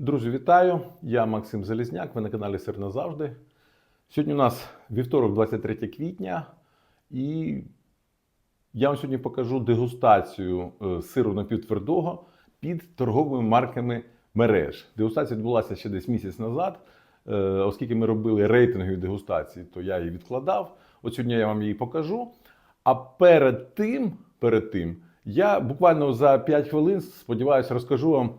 Друзі, вітаю! Я Максим Залізняк, ви на каналі Сир назавжди. Сьогодні у нас вівторок, 23 квітня, і я вам сьогодні покажу дегустацію е, сиру напівтвердого під торговими марками мереж. Дегустація відбулася ще десь місяць назад. Е, Оскільки ми робили рейтингові дегустації, то я її відкладав. От сьогодні я вам її покажу. А перед тим, перед тим, я буквально за 5 хвилин, сподіваюся, розкажу вам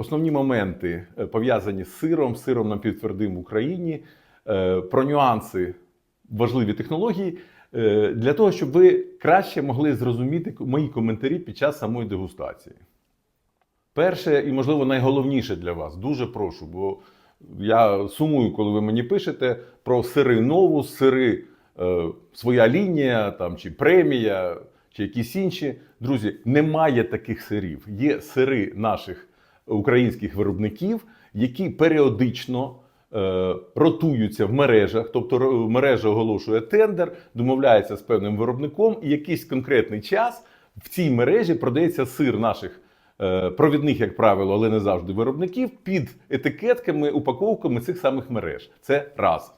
основні моменти, е, пов'язані з сиром, сиром напівтвердим в Україні, е, про нюанси, важливі технології, е, для того, щоб ви краще могли зрозуміти мої коментарі під час самої дегустації. Перше і, можливо, найголовніше для вас, дуже прошу, бо я сумую, коли ви мені пишете про сири нову, сири е, своя лінія там, чи премія, чи якісь інші. Друзі, немає таких сирів. Є сири наших українських виробників, які періодично е, ротуються в мережах, тобто мережа оголошує тендер, домовляється з певним виробником, і якийсь конкретний час в цій мережі продається сир наших е, провідних, як правило, але не завжди виробників, під етикетками, упаковками цих самих мереж. Це раз.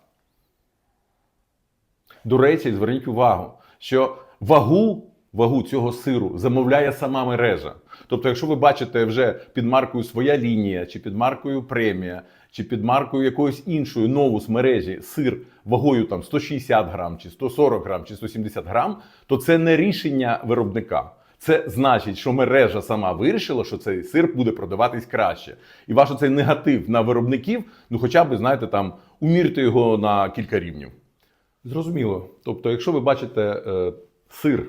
До речі, зверніть увагу, що вагу, вагу цього сиру замовляє сама мережа. Тобто, якщо ви бачите вже під маркою своя лінія, чи під маркою премія, чи під маркою якоїсь іншої нову з мережі сир вагою там 160 грам, чи 140 грам, чи 170 грам, то це не рішення виробника. Це значить, що мережа сама вирішила, що цей сир буде продаватись краще. І ваш цей негатив на виробників, ну хоча б, знаєте, там умірте його на кілька рівнів. Зрозуміло. Тобто, якщо ви бачите е, сир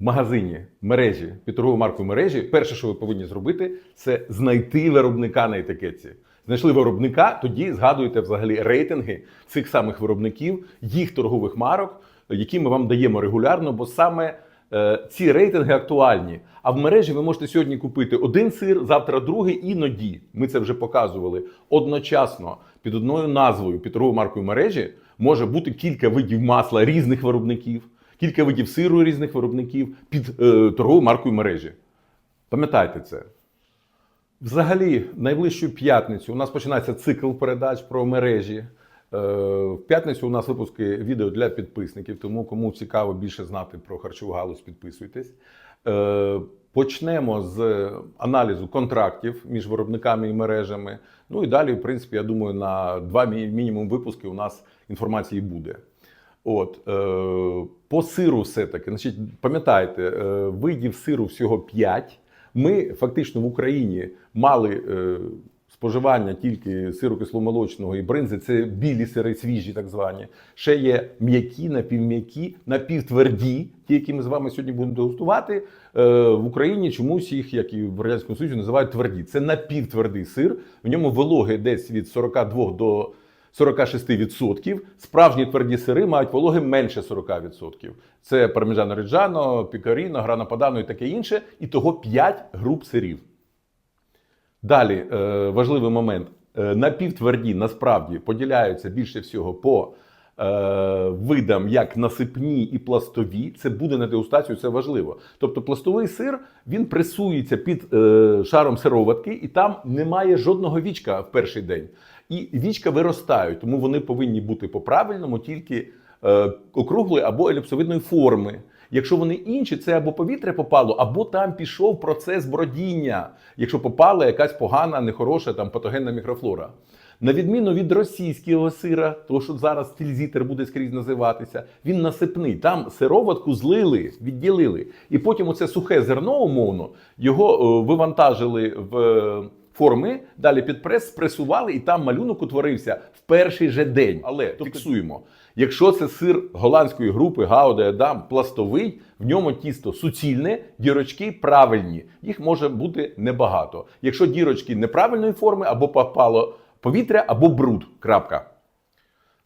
в магазині, мережі, під торговою маркою мережі, перше, що ви повинні зробити, це знайти виробника на етикетці. Знайшли виробника, тоді згадуєте взагалі рейтинги цих самих виробників, їх торгових марок, які ми вам даємо регулярно, бо саме е, ці рейтинги актуальні. А в мережі ви можете сьогодні купити один сир, завтра другий, іноді ми це вже показували. Одночасно під одною назвою, під торговою маркою мережі може бути кілька видів масла різних виробників, кілька видів сиру різних виробників під е, торговою маркою мережі. Пам'ятайте це. Взагалі, найближчу п'ятницю у нас починається цикл передач про мережі. Е, В п'ятницю у нас випуски відео для підписників, тому кому цікаво більше знати про харчову галузь, підписуйтесь. Е, Почнемо з аналізу контрактів між виробниками і мережами. Ну і далі, в принципі, я думаю, на два мінімум випуски у нас інформації буде. От, е, по сиру все-таки, значить, пам'ятайте, е, видів сиру всього 5. Ми фактично в Україні мали е, споживання тільки сиру кисломолочного і бринзи, це білі сири, свіжі, так звані. Ще є м'які, напівм'які, напівтверді, ті, які ми з вами сьогодні будемо дегустувати. В Україні чомусь їх, як і в Радянському Союзі, називають тверді. Це напівтвердий сир. В ньому вологи десь від 42 до 46%. Справжні тверді сири мають вологи менше 40%. Це парміжано реджано, пікаріно, грана падано і таке інше. І того 5 груп сирів. Далі е, важливий момент. Е, напівтверді насправді поділяються більше всього по е, видам як насипні і пластові. Це буде на дегустацію, це важливо. Тобто пластовий сир він пресується під е, шаром сироватки, і там немає жодного вічка в перший день. І вічка виростають, тому вони повинні бути по-правильному тільки е, округлої або еліпсовидної форми. Якщо вони інші, це або повітря попало, або там пішов процес бродіння, якщо попала якась погана, нехороша там патогенна мікрофлора. На відміну від російського сира, того що зараз тільзітер буде скрізь називатися, він насипний. Там сироватку злили, відділили. І потім оце сухе зерно, умовно, його е, вивантажили в е, форми, далі під прес, спресували, і там малюнок утворився в перший же день. Але фіксуємо. Якщо це сир голландської групи Гауде Адам пластовий, в ньому тісто суцільне, дірочки правильні. Їх може бути небагато. Якщо дірочки неправильної форми, або попало повітря, або бруд. Крапка.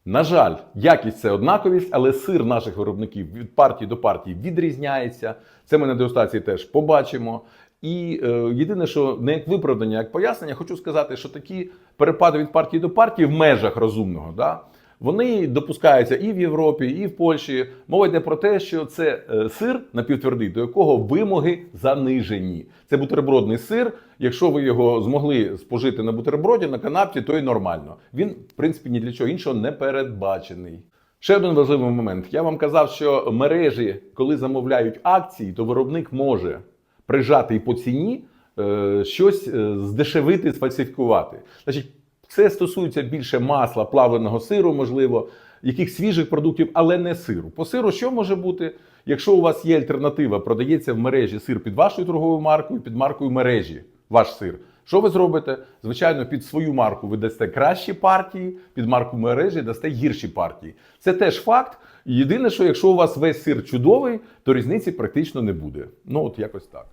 На жаль, якість це однаковість, але сир наших виробників від партії до партії відрізняється. Це ми на дегустації теж побачимо. І е, єдине, що не як виправдання, як пояснення, хочу сказати, що такі перепади від партії до партії в межах розумного, да, Вони допускаються і в Європі, і в Польщі. Мова йде про те, що це е, сир напівтвердий, до якого вимоги занижені. Це бутербродний сир. Якщо ви його змогли спожити на бутерброді, на канапці, то й нормально. Він, в принципі, ні для чого іншого не передбачений. Ще один важливий момент. Я вам казав, що мережі, коли замовляють акції, то виробник може прижати і по ціні е, щось е, здешевити, сфальсифікувати. Значить, це стосується більше масла, плавленого сиру, можливо, яких свіжих продуктів, але не сиру. По сиру що може бути? Якщо у вас є альтернатива, продається в мережі сир під вашою торговою маркою, під маркою мережі, ваш сир. Що ви зробите? Звичайно, під свою марку ви дасте кращі партії, під марку мережі дасте гірші партії. Це теж факт. Єдине, що якщо у вас весь сир чудовий, то різниці практично не буде. Ну, от якось так.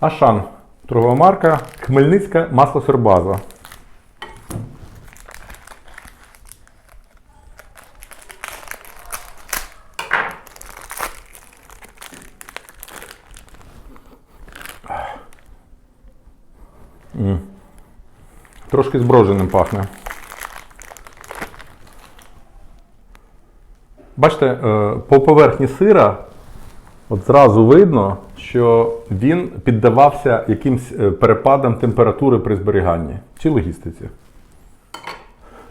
Ашан. Торгова марка Хмельницька масло сирбаза. Трошки зброженим пахне. Бачите, е, по поверхні сира От зразу видно, що він піддавався якимсь е, перепадам температури при зберіганні чи логістиці.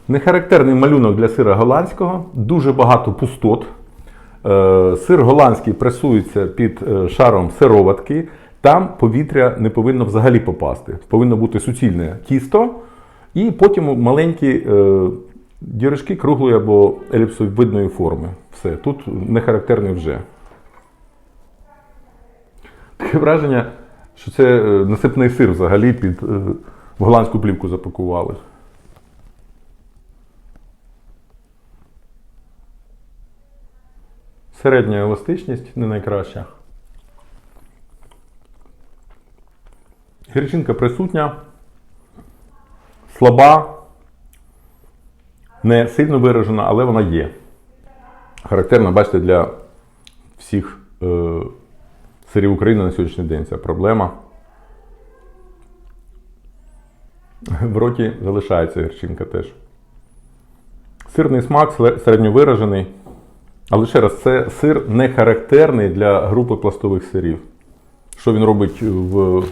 Нехарактерний малюнок для сира голландського, дуже багато пустот. Е, Сир голландський пресується під шаром сироватки. Там повітря не повинно взагалі попасти. Повинно бути суцільне тісто, і потім маленькі е, круглої або еліпсовидної форми. Все, тут нехарактерний вже. Таке враження, що це е, насипний сир взагалі під е, в голландську плівку запакували. Середня еластичність не найкраща. Гірчинка присутня, слаба, не сильно виражена, але вона є. Характерна, бачите, для всіх. Е, сирів України на сьогоднішній день ця проблема. В роті залишається гірчинка теж. Сирний смак середньовиражений. Але ще раз, це сир не характерний для групи пластових сирів. Що він робить в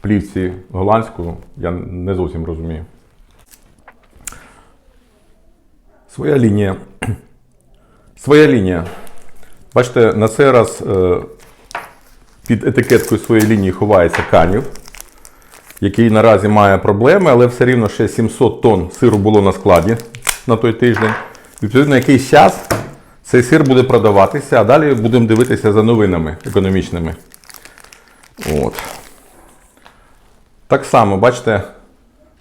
плівці голландську, я не зовсім розумію. Своя лінія. Своя лінія. Бачите, на цей раз е, під етикеткою своєї лінії ховається канів, який наразі має проблеми, але все рівно ще 700 тонн сиру було на складі на той тиждень. Відповідно, якийсь час цей сир буде продаватися, а далі будемо дивитися за новинами економічними. От. Так само, бачите,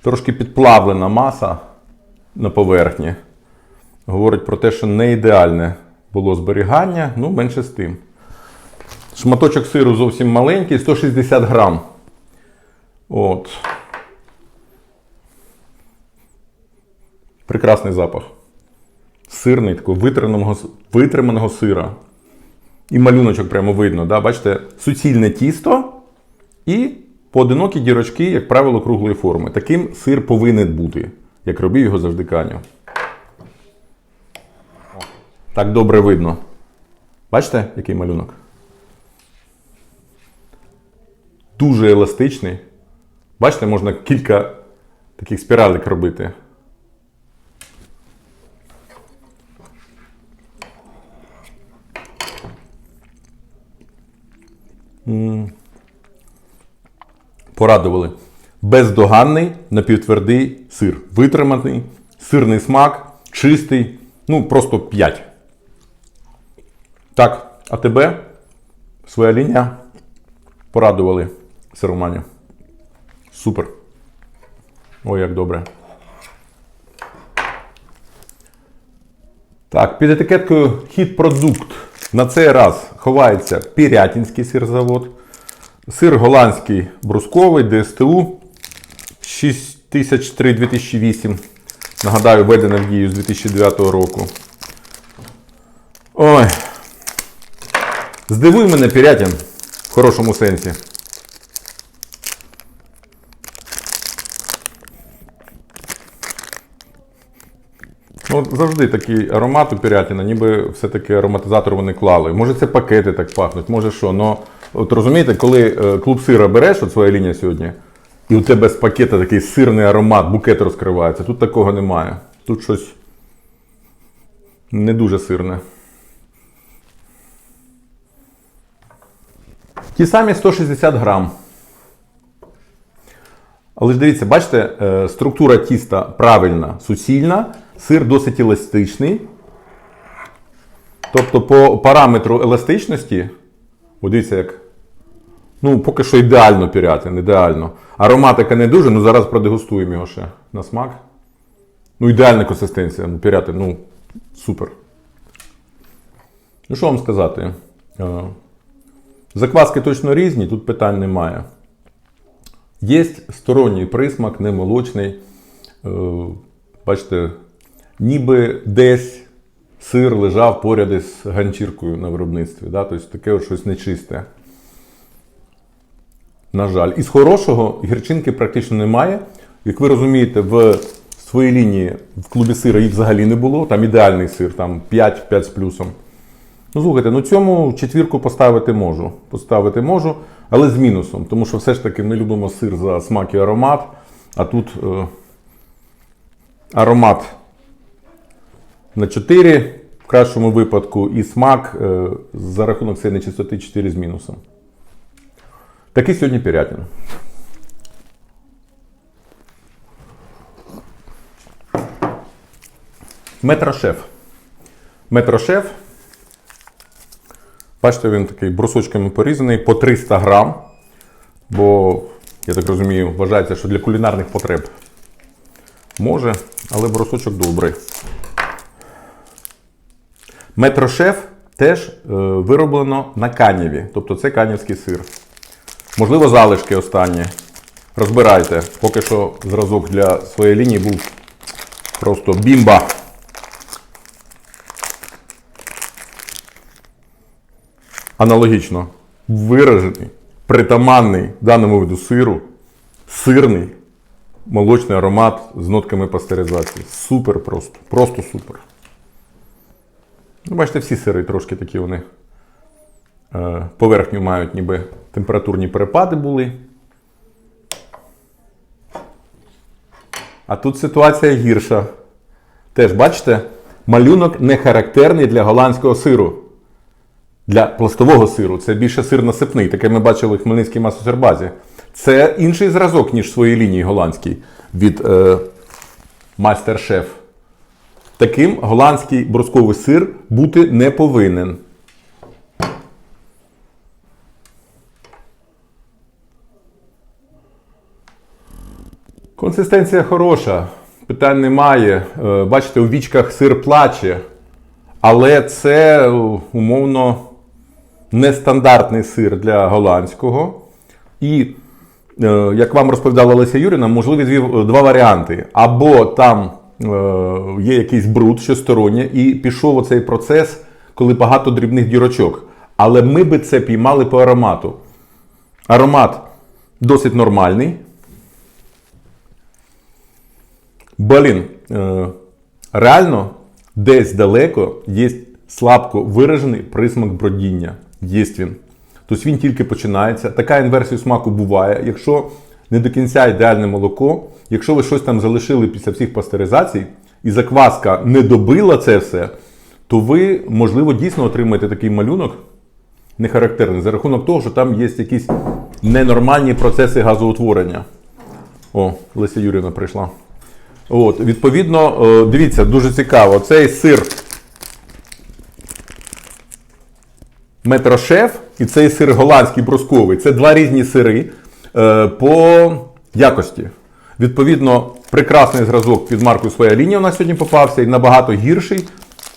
трошки підплавлена маса на поверхні. Говорить про те, що не ідеальне було зберігання, ну менше з тим. Шматочок сиру зовсім маленький, 160 грам. От. Прекрасний запах. Сирний, такого витриманого, витриманого сира. І малюночок прямо видно. Да? Бачите, суцільне тісто і поодинокі дірочки, як правило, круглої форми. Таким сир повинен бути, як робив його завжди Каню. Так добре видно. Бачите, який малюнок? дуже еластичний. Бачите, можна кілька таких спіралек робити. Порадували. Бездоганний напівтвердий сир. Витриманий, сирний смак, чистий. Ну, просто 5. Так, а тебе своя лінія порадували сиромані. Супер. Ой, як добре. Так, під етикеткою хід продукт. На цей раз ховається Пірятінський сирзавод. Сир голландський брусковий ДСТУ 6003 2008. Нагадаю, введене в дію з 2009 року. Ой. Здивуй мене Пірятін в хорошому сенсі. Ну, завжди такий аромат у пірятіна, ніби все-таки ароматизатор вони клали. Може, це пакети так пахнуть, може що. Но от розумієте, коли е, клуб сира береш, от своя лінія сьогодні, і у тебе з пакета такий сирний аромат, букет розкривається. Тут такого немає. Тут щось не дуже сирне. Ті самі 160 грам. Але ж дивіться, бачите, е, структура тіста правильна, суцільна, сир досить еластичний. Тобто, по параметру еластичності, от дивіться, як. Ну, поки що ідеально пірятин, ідеально. Ароматика не дуже, ну зараз продегустуємо його ще на смак. Ну, ідеальна консистенція. Ну, пірятин, ну, супер. Ну, що вам сказати? Закваски точно різні, тут питань немає. Є сторонній присмак, не молочний. Е, Бачите, ніби десь сир лежав поряд із ганчіркою на виробництві. Да? Тобто таке щось нечисте. На жаль. Із хорошого гірчинки практично немає. Як ви розумієте, в своїй лінії в клубі сира їх взагалі не було. Там ідеальний сир, там 5, 5 з плюсом. Ну, слухайте, ну цьому четвірку поставити можу. Поставити можу, але з мінусом. Тому що все ж таки ми любимо сир за смак і аромат. А тут е, аромат на 4 в кращому випадку, і смак е, за рахунок цієї нечистоти 4 з мінусом. Такий сьогодні Пірятін. Метрошеф. Метрошеф. Бачите, він такий брусочками порізаний по 300 грам. Бо, я так розумію, вважається, що для кулінарних потреб може, але брусочок добрий. Метрошеф теж е, вироблено на каніві, тобто це канівський сир. Можливо, залишки останні. Розбирайте. Поки що зразок для своєї лінії був просто бімба. Аналогічно виражений, притаманний даному виду сиру, сирний молочний аромат з нотками пастеризації. Супер просто. Просто супер. Ну, бачите, всі сири трошки такі вони е, поверхню мають, ніби температурні перепади були. А тут ситуація гірша. Теж, бачите, малюнок не характерний для голландського сиру. Для пластового сиру це більше сир насипний, таке ми бачили в Хмельницькій масосербазі. Це інший зразок, ніж своїй лінії голландській від е, майстер-шеф. Таким голландський брусковий сир бути не повинен. Консистенція хороша, питань немає. Е, Бачите, у вічках сир плаче, але це е, умовно нестандартний сир для голландського. І, е, як вам розповідала Леся Юріна, можливі звів два варіанти. Або там е, є якийсь бруд щостороннє, і пішов оцей процес, коли багато дрібних дірочок. Але ми би це піймали по аромату. Аромат досить нормальний. Блін, е, реально десь далеко є слабко виражений присмак бродіння. Є він. Тобто він тільки починається. Така інверсія смаку буває. Якщо не до кінця ідеальне молоко, якщо ви щось там залишили після всіх пастеризацій, і закваска не добила це все, то ви, можливо, дійсно отримаєте такий малюнок нехарактерний за рахунок того, що там є якісь ненормальні процеси газоутворення. О, Леся Юрівна прийшла. От, відповідно, е, дивіться, дуже цікаво. Цей сир метрошеф і цей сир голландський брусковий. Це два різні сири е, по якості. Відповідно, прекрасний зразок під маркою Своя лінія у нас сьогодні попався і набагато гірший.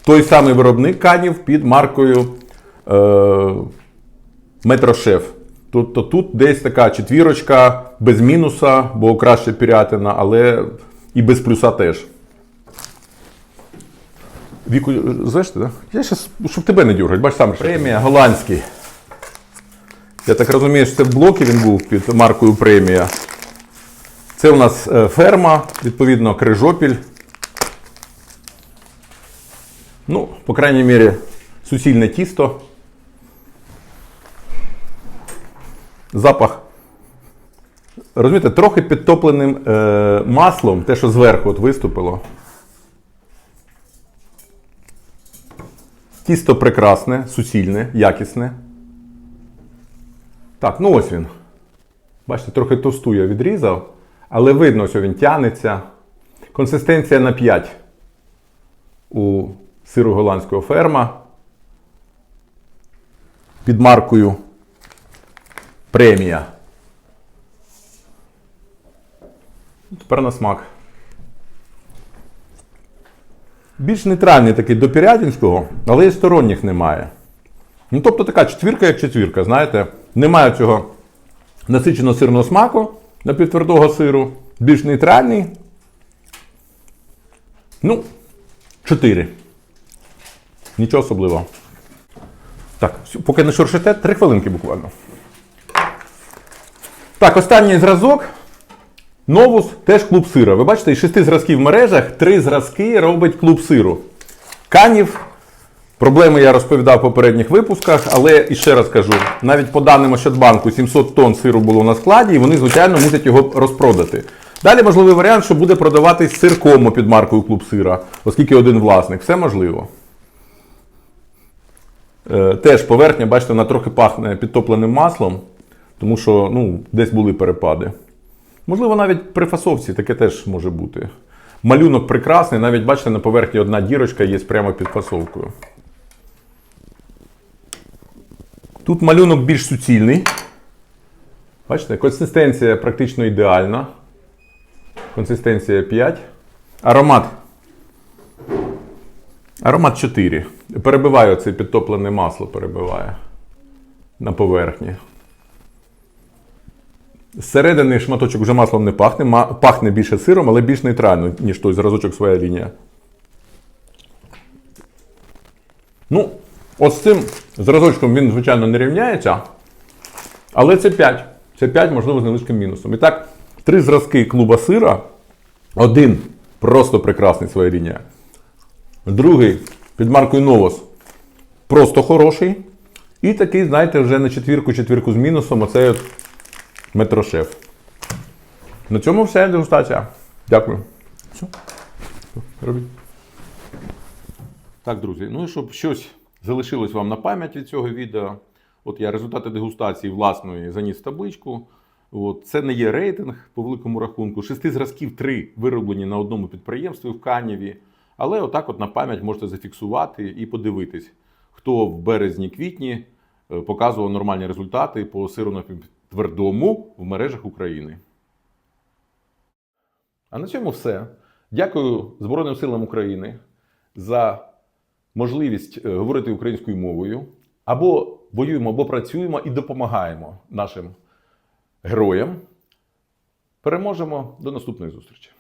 Той самий виробник канів під маркою е, Метрошеф. Тобто тут десь така четвірочка без мінуса, бо краще пірятина, але і без плюса теж. Віку, звешти, так? Я щас, щоб тебе не дюргать, бач сам. Премія голландський. Я так розумію, що це в блокі він був під маркою премія. Це у нас е, ферма, відповідно, крижопіль. Ну, по крайній мірі, суцільне тісто. Запах. Розумієте, трохи підтопленим е, маслом, те, що зверху от виступило. Тісто прекрасне, суцільне, якісне. Так, ну ось він. Бачите, трохи товсту я відрізав, але видно, що він тянеться. Консистенція на 5 у сиру голландського ферма під маркою премія. Тепер на смак. Більш нейтральний такий до Пірятінського, але і сторонніх немає. Ну, тобто така четвірка як четвірка, знаєте, немає цього насиченого сирного смаку напівтвердого сиру, більш нейтральний. Ну, 4. Нічого особливого. Так, поки не шуршите, 3 хвилинки буквально. Так, останній зразок. Новус теж клуб сира. Ви бачите, із шести зразків в мережах три зразки робить клуб сиру. Канів. Проблеми я розповідав в попередніх випусках, але і ще раз кажу: навіть по даним Ощадбанку 700 тонн сиру було на складі, і вони, звичайно, мусять його розпродати. Далі можливий варіант, що буде продаватись сир кому під маркою клуб сира, оскільки один власник. Все можливо. Е, теж поверхня, бачите, вона трохи пахне підтопленим маслом, тому що ну, десь були перепади. Можливо, навіть при фасовці таке теж може бути. Малюнок прекрасний, навіть бачите, на поверхні одна дірочка є прямо під фасовкою. Тут малюнок більш суцільний. Бачите, консистенція практично ідеальна. Консистенція 5. Аромат. Аромат 4. Перебиває оце підтоплене масло, перебиває на поверхні. Зсередини шматочок вже маслом не пахне, пахне більше сиром, але більш нейтрально, ніж той зразочок своя лінія. Ну, от з цим зразочком він, звичайно, не рівняється. Але це 5. Це 5, можливо, з невеличким мінусом. І так, три зразки клуба сира. Один просто прекрасний своя лінія. Другий під маркою Новос просто хороший. І такий, знаєте, вже на четвірку, четвірку з мінусом. Оцей метрошеф. На цьому все, дегустація. Дякую. Все. Робіть. Так, друзі, ну і щоб щось залишилось вам на пам'ять від цього відео. От я результати дегустації власної заніс в табличку. От, це не є рейтинг по великому рахунку. Шести зразків три вироблені на одному підприємстві в Канєві. Але отак, от на пам'ять можете зафіксувати і подивитись, хто в березні-квітні е, показував нормальні результати по сиру твердому в мережах України. А на цьому все. Дякую Збройним силам України за можливість е, говорити українською мовою. Або воюємо, або працюємо і допомагаємо нашим героям. Переможемо до наступної зустрічі.